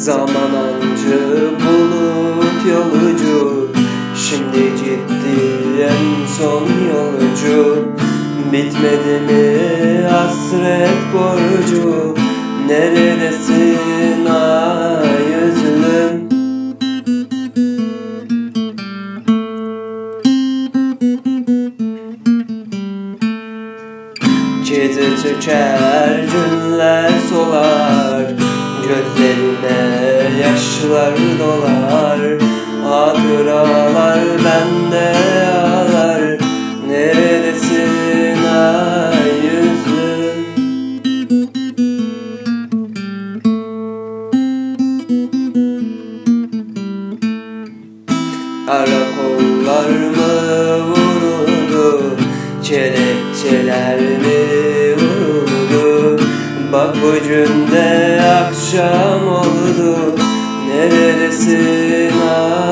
Zaman ancı bulut yolcu Şimdi ciddi en son yolcu Bitmedi mi hasret borcu Neredesin ay üzlüm Kedi tüker günler solar Gözlerine yaşlar dolar Hatıralar bende ağlar. Neredesin ay yüzüm? Karakollar mı vuruldu Kelepçeler mi vuruldu? Bak bugün de akşam oldu Neredesin ay